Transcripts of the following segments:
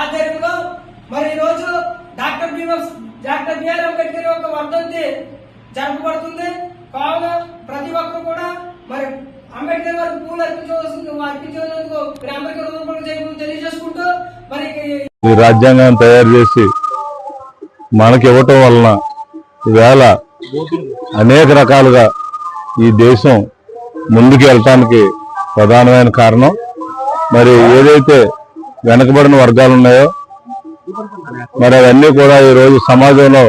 ఆధ్వర్యంలో మరి ఈ రోజు doctor BM doctor BR Ambedkar యొక్క వర్ధంతి జరపబడుతుంది. కావున ప్రతి ఒక్కరు కూడా మరి అంబేద్కర్ గారికి పూలు అర్పించవలసింది అర్పించేందుకు మీరు అంబేద్కర్ రూపంలో జైలు తెలియజేసుకుంటూ మరి ఈ రాజ్యాంగం తయారు చేసి మనకి ఇవ్వటం వలన వేళ అనేక రకాలుగా ఈ దేశం ముందుకు వెళ్ళటానికి ప్రధానమైన కారణం. మరి ఏదైతే వెనకబడిన వర్గాలు ఉన్నాయో? మరి అవన్నీ కూడా ఈ రోజు సమాజంలో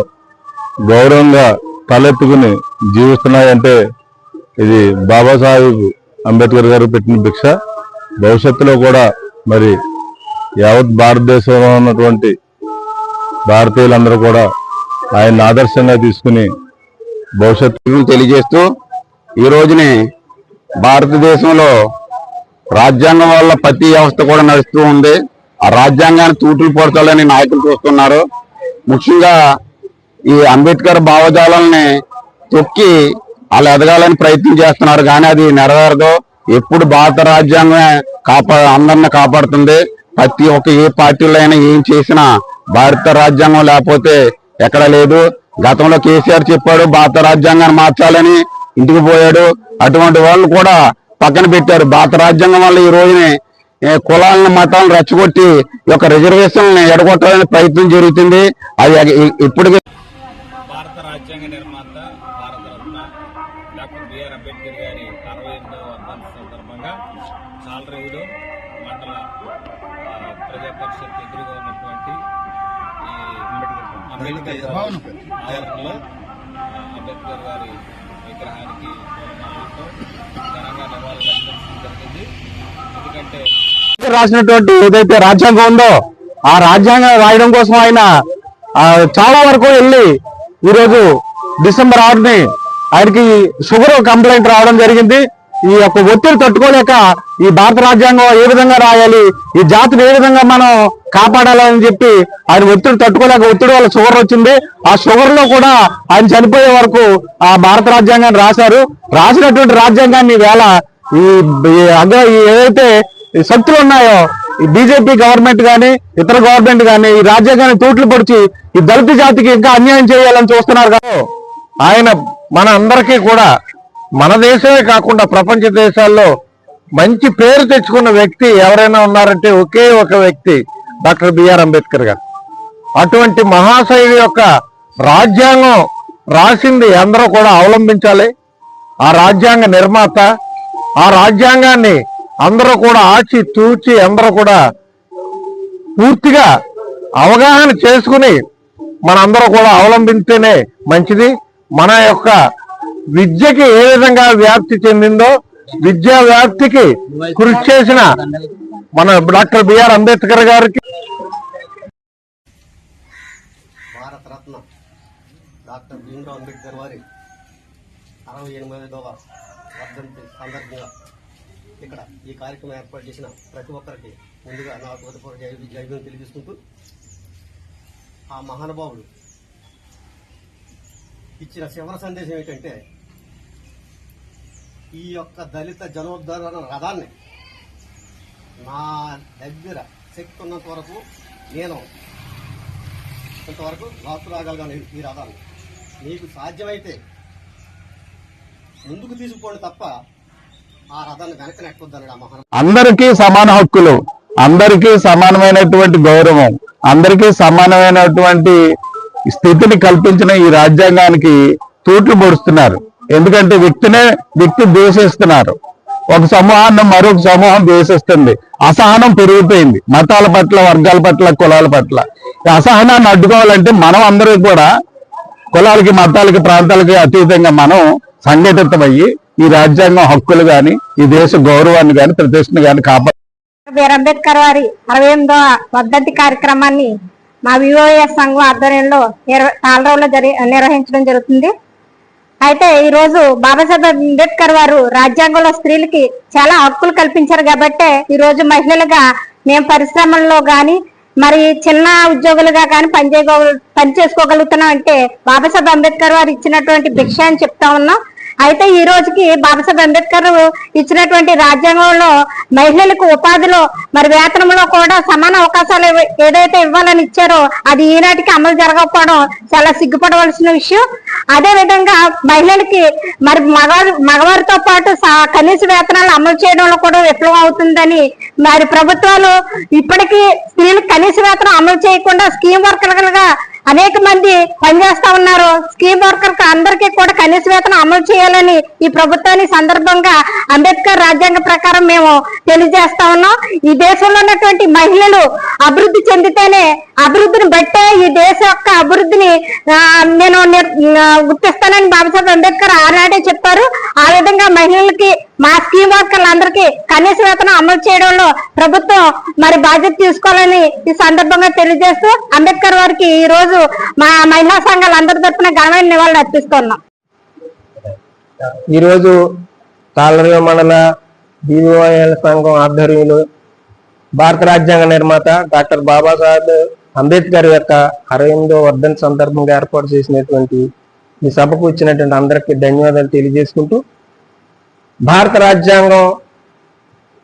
గౌరవంగా తలెత్తుకుని జీవిస్తున్నాయంటే ఇది బాబాసాహెబ్ అంబేద్కర్ గారు పెట్టిన భిక్ష. భవిష్యత్తులో కూడా మరి యావత్ భారతదేశంలో ఉన్నటువంటి భారతీయులందరూ కూడా ఆయన ఆదర్శంగా తీసుకుని భవిష్యత్తును తెలియజేస్తూ ఈ రోజుని భారతదేశంలో రాజ్యాంగం వల్ల ప్రతి వ్యవస్థ కూడా నడుస్తూ ఉంది. ఆ రాజ్యాంగాన్ని తూటులు పొడచాలని నాయకులు చూస్తున్నారు. ముఖ్యంగా ఈ అంబేద్కర్ భావజాలని తొక్కి వాళ్ళు ఎదగాలని ప్రయత్నం చేస్తున్నారు. కానీ అది నెరవేరదు. ఎప్పుడు భారత రాజ్యాంగమే కాపా అందరిని కాపాడుతుంది. ప్రతి ఒక్క ఏ పార్టీలో అయినా ఏం చేసినా భారత రాజ్యాంగం లేకపోతే ఎక్కడ లేదు. గతంలో కేసీఆర్ చెప్పాడు భారత రాజ్యాంగాన్ని మార్చాలని ఇంటికి పోయాడు. అటువంటి వాళ్ళు కూడా పక్కన పెట్టారు. భారత రాజ్యాంగం వల్ల ఈ రోజుని కులాలను మతాలను రెచ్చగొట్టి ఈ యొక్క రిజర్వేషన్ ఎడగొట్టాలని ప్రయత్నం జరుగుతుంది. అది ఇప్పటికే భారత రాజ్యాంగ నిర్మాత భారతరత్న డాక్టర్ బిఆర్ అంబేద్కర్ గారి అరవై ఎనిమిదవ వర్ధంతి సందర్భంగా చాలరేవుడు మండల ప్రజా పరిషత్ ఎదురుగా ఉన్నటువంటి అంబేద్కర్ ఆవరణలో అంబేద్కర్ గారి విగ్రహానికి ఘనంగా నివాళులు జరిగింది ఎందుకంటే రాసినటువంటి ఏదైతే రాజ్యాంగం ఉందో ఆ రాజ్యాంగం రాయడం కోసం ఆయన చాలా వరకు వెళ్ళి ఈరోజు డిసెంబర్ ఆరుని ఆయనకి షుగర్ కంప్లైంట్ రావడం జరిగింది. ఈ యొక్క ఒత్తిడి తట్టుకోలేక ఈ భారత రాజ్యాంగం ఏ విధంగా రాయాలి ఈ జాతిని ఏ విధంగా మనం కాపాడాలని చెప్పి ఆయన ఒత్తిడి తట్టుకోలేక ఒత్తిడి వల్ల షుగర్ వచ్చింది. ఆ షుగర్లో కూడా ఆయన చనిపోయే వరకు ఆ భారత రాజ్యాంగాన్ని రాశారు. రాసినటువంటి రాజ్యాంగాన్ని వేళ ఈ అగ్ర ఏదైతే శక్తులు ఉన్నాయో ఈ బీజేపీ గవర్నమెంట్ కానీ ఇతర గవర్నమెంట్ కానీ ఈ రాజ్యాంగాన్ని తూట్లు పొడిచి ఈ దళిత జాతికి ఇంకా అన్యాయం చేయాలని చూస్తున్నారు కదా. ఆయన మన అందరికీ కూడా మన దేశమే కాకుండా ప్రపంచ దేశాల్లో మంచి పేరు తెచ్చుకున్న వ్యక్తి ఎవరైనా ఉన్నారంటే ఒకే ఒక వ్యక్తి. డాక్టర్ బిఆర్ అంబేద్కర్ గారు. అటువంటి మహాశైలి యొక్క రాజ్యాంగం రాసింది అందరూ కూడా అవలంబించాలి. ఆ రాజ్యాంగ నిర్మాత ఆ రాజ్యాంగాన్ని అందరూ కూడా ఆచి తూచి అందరూ కూడా పూర్తిగా అవగాహన చేసుకుని మనందరూ కూడా అవలంబిస్తేనే మంచిది. మన యొక్క విద్యకి ఏ విధంగా వ్యాప్తి చెందిందో విద్యా వ్యాప్తికి కృషి చేసిన మన డాక్టర్ బిఆర్ అంబేద్కర్ గారికి భారతరత్న డాక్టర్ భీమ్రావ్ అంబేద్కర్ వారి అరవై ఎనిమిదవ వర్ధంతి సందర్భంగా ఇక్కడ ఈ కార్యక్రమం ఏర్పాటు చేసిన ప్రతి ఒక్కరికి ముందుగా నా హృదయపూర్వక జై జైవ్యం తెలియజేసుకుంటూ ఆ మహానుభావుడు ఇచ్చిన శివర సందేశం ఏంటంటే ఈ యొక్క దళిత జనోద్ధరణ రథాన్ని నా దగ్గర శక్తి ఉన్నంత వరకు నేను కొంతవరకు లాక్కు రాగలిగాను ఈ- ఈ రథాన్ని మీకు సాధ్యమైతే ముందుకు తీసుకోండి తప్ప ఆ రథాన్ని వెనక నెట్టొద్దన్నాడు అందరికీ సమాన హక్కులు అందరికీ సమానమైనటువంటి గౌరవం అందరికీ సమానమైనటువంటి స్థితిని కల్పించిన ఈ రాజ్యాంగానికి తూట్లు పొడుస్తున్నారు. ఎందుకంటే వ్యక్తినే వ్యక్తి ద్వేషిస్తున్నారు ఒక సమూహాన్ని మరొక సమూహం ద్వేషిస్తుంది అసహనం పెరిగిపోయింది. మతాల పట్ల వర్గాల పట్ల కులాల పట్ల. ఈ అసహనాన్ని అడ్డుకోవాలంటే మనం అందరూ కూడా కులాలకి మతాలకి ప్రాంతాలకి అతీతంగా మనం సంఘటితమయ్యి ఈ రాజ్యాంగం హక్కులు గాని ఈ దేశ గౌరవాన్ని గాని ప్రతిష్టను గాని కాపాడు బీఆర్ అంబేద్కర్ వారి అరవై పద్ధతి వర్ధంతి కార్యక్రమాన్ని మా విఓఎస్ సంఘం ఆధ్వర్యంలో నాలుగు తాళరావులో నిర్వహించడం జరుగుతుంది. అయితే ఈ రోజు బాబాసాహెబ్ అంబేద్కర్ వారు రాజ్యాంగంలో స్త్రీలకి చాలా హక్కులు కల్పించారు కాబట్టే ఈ రోజు మహిళలుగా మేము పరిశ్రమల్లో గాని మరి చిన్న ఉద్యోగులుగా కానీ పనిచేయగ పని చేసుకోగలుగుతున్నాం అంటే బాబాసాహెబ్ అంబేద్కర్ వారు ఇచ్చినటువంటి భిక్ష అని చెప్తా ఉన్నాం. అయితే ఈ రోజుకి బాబాసాహెబ్ అంబేద్కర్ ఇచ్చినటువంటి రాజ్యాంగంలో మహిళలకు ఉపాధిలో మరి వేతనంలో కూడా సమాన అవకాశాలు ఏదైతే ఇవ్వాలని ఇచ్చారో అది ఈనాటికి అమలు జరగకపోవడం చాలా సిగ్గుపడవలసిన విషయం. అదే విధంగా మహిళలకి మరి మగవారి మగవారితో పాటు స- కనీస వేతనాలు అమలు చేయడంలో కూడా విఫలం అవుతుందని మరి ప్రభుత్వాలు ఇప్పటికీ స్త్రీలకు కనీస వేతనం అమలు చేయకుండా స్కీమ్ వర్కర్లుగా అనేక మంది పనిచేస్తా ఉన్నారు. స్కీమ్ వర్కర్ అందరికీ కూడా కనీస వేతనం అమలు చేయాలని ఈ ప్రభుత్వాన్ని సందర్భంగా అంబేద్కర్ రాజ్యాంగ ప్రకారం మేము తెలియజేస్తా ఉన్నాం. ఈ దేశంలో ఉన్నటువంటి మహిళలు అభివృద్ధి చెందితేనే అభివృద్ధిని బట్టే ఈ దేశ యొక్క అభివృద్ధిని నేను గుర్తిస్తానని బాబాసాహెబ్ అంబేద్కర్ ఆనాడే చెప్పారు. ఆ విధంగా మహిళలకి మా స్కీమ్ వర్కర్లందరికీ కనీస వేతనం అమలు చేయడంలో ప్రభుత్వం మరి బాధ్యత తీసుకోవాలని ఈ సందర్భంగా తెలియజేస్తూ అంబేద్కర్ వారికి ఈ రోజు మా మహిళా సంఘాలు అందరి తరఫున ఘనమైన నివాళులు అర్పిస్తున్నాం. ఈరోజు తాళరేవ మండల బీవీఓఎల్ సంఘం ఆధ్వర్యంలో భారత రాజ్యాంగ నిర్మాత డాక్టర్ బాబాసాహెబ్ అంబేద్కర్ యొక్క అరవై ఎనిమిదో వర్ధన్ సందర్భంగా ఏర్పాటు చేసినటువంటి ఈ సభకు వచ్చినటువంటి అందరికీ ధన్యవాదాలు తెలియజేసుకుంటూ భారత రాజ్యాంగం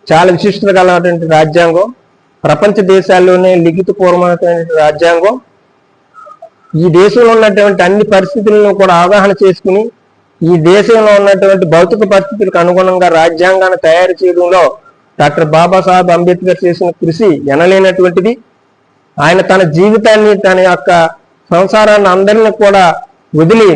చాలా విశిష్టత కలటువంటి రాజ్యాంగం. ప్రపంచ దేశాల్లోనే లిఖిత పూర్వమైనటువంటి రాజ్యాంగం. ఈ దేశంలో ఉన్నటువంటి అన్ని పరిస్థితులను కూడా అవగాహన చేసుకుని ఈ దేశంలో ఉన్నటువంటి భౌతిక పరిస్థితులకు అనుగుణంగా రాజ్యాంగాన్ని తయారు చేయడంలో డాక్టర్ బాబాసాహెబ్ అంబేద్కర్ చేసిన కృషి ఎనలేనటువంటిది. ఆయన తన జీవితాన్ని తన యొక్క సంసారాన్ని అందరిని కూడా వదిలి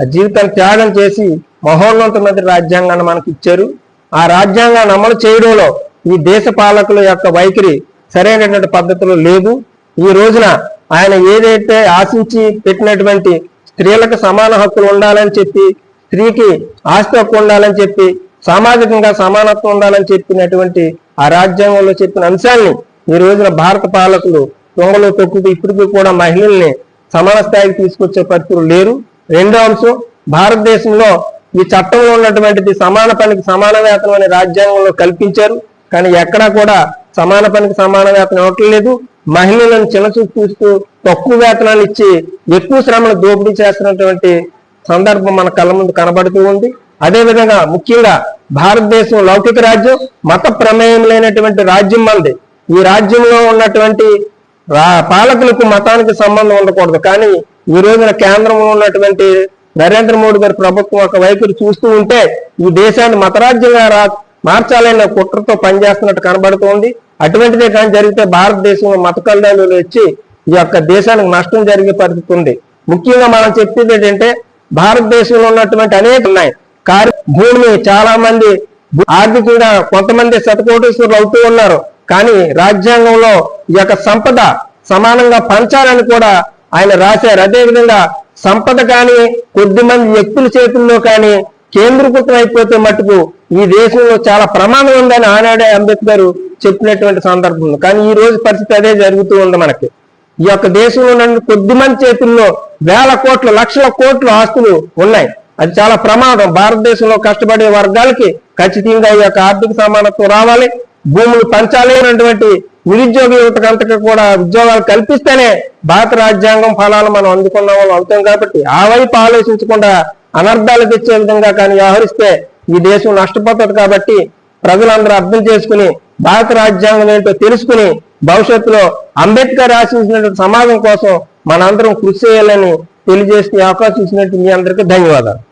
ఆ జీవితాన్ని త్యాగం చేసి మహోన్నతమైన రాజ్యాంగాన్ని మనకి ఇచ్చారు. ఆ రాజ్యాంగాన్ని అమలు చేయడంలో ఈ దేశ పాలకుల యొక్క వైఖరి సరైనటువంటి పద్ధతిలో లేదు. ఈ రోజున ఆయన ఏదైతే ఆశించి పెట్టినటువంటి స్త్రీలకు సమాన హక్కులు ఉండాలని చెప్పి స్త్రీకి ఆస్తి హక్కు ఉండాలని చెప్పి సామాజికంగా సమానత్వం ఉండాలని చెప్పినటువంటి ఆ రాజ్యాంగంలో చెప్పిన అంశాల్ని ఈ రోజున భారత పాలకులు దొంగలు తొక్కుతూ ఇప్పటికీ కూడా మహిళల్ని సమాన స్థాయికి తీసుకొచ్చే పరిస్థితులు లేరు. రెండో అంశం భారతదేశంలో ఈ చట్టంలో ఉన్నటువంటిది సమాన పనికి సమాన వేతనం అనే రాజ్యాంగంలో కల్పించారు. కానీ ఎక్కడా కూడా సమాన పనికి సమాన వేతనం ఇవ్వటం లేదు. మహిళలను చిన్నచూపు చూస్తూ తక్కువ వేతనాలు ఇచ్చి ఎక్కువ శ్రమను దోపిడీ చేస్తున్నటువంటి సందర్భం మన కళ్ళ ముందు కనబడుతూ ఉంది. అదే విధంగా ముఖ్యంగా భారతదేశం లౌకిక రాజ్యం మత ప్రమేయం లేనటువంటి రాజ్యం మంది. ఈ రాజ్యంలో ఉన్నటువంటి పాలకులకు మతానికి సంబంధం ఉండకూడదు. కానీ ఈ రోజున కేంద్రంలో ఉన్నటువంటి నరేంద్ర మోడీ గారి ప్రభుత్వం ఒక వైఖరి చూస్తూ ఉంటే ఈ దేశాన్ని మతరాజ్యంగా రా మార్చాలనే కుట్రతో పనిచేస్తున్నట్టు కనబడుతోంది. అటువంటిదే కానీ జరిగితే భారతదేశంలో మత కళ్యాణులు వచ్చి ఈ యొక్క దేశానికి నష్టం జరిగే పరిస్థితి ఉంది. ముఖ్యంగా మనం చెప్పేది ఏంటంటే భారతదేశంలో ఉన్నటువంటి అనేక ఉన్నాయి. కానీ భూమి చాలా మంది ఆర్థికంగా కొంతమంది శతకోటేశ్వరులు అవుతూ ఉన్నారు. కానీ రాజ్యాంగంలో ఈ యొక్క సంపద సమానంగా పంచాలని కూడా ఆయన రాశారు. అదేవిధంగా సంపద కానీ కొద్ది మంది వ్యక్తుల చేతుల్లో కానీ కేంద్రీకృతం అయిపోతే మటుకు ఈ దేశంలో చాలా ప్రమాదం ఉందని ఆనాడే అంబేద్కర్ చెప్పినటువంటి సందర్భం ఉంది. కానీ ఈ రోజు పరిస్థితి అదే జరుగుతూ ఉంది మనకి. ఈ యొక్క దేశంలో ఉన్న కొద్ది మంది చేతుల్లో వేల కోట్లు లక్షల కోట్ల ఆస్తులు ఉన్నాయి. అది చాలా ప్రమాదం. భారతదేశంలో కష్టపడే వర్గాలకి ఖచ్చితంగా ఈ యొక్క ఆర్థిక సమానత్వం రావాలి. భూములు పంచాలి అనేటువంటి నిరుద్యోగ యువతకంతకు కూడా ఉద్యోగాలు కల్పిస్తేనే భారత రాజ్యాంగం ఫలాలు మనం అందుకున్న వాళ్ళు అవుతాం కాబట్టి ఆ వైపు ఆలోచించకుండా అనర్థాలు తెచ్చే విధంగా కానీ వ్యవహరిస్తే ఈ దేశం నష్టపోతుంది కాబట్టి ప్రజలందరూ అర్థం చేసుకుని భారత రాజ్యాంగం ఏంటో తెలుసుకుని భవిష్యత్తులో అంబేద్కర్ ఆశించినటువంటి సమాజం కోసం మనందరం కృషి చేయాలని తెలియజేసే అవకాశం ఇచ్చినట్టు మీ అందరికీ ధన్యవాదాలు.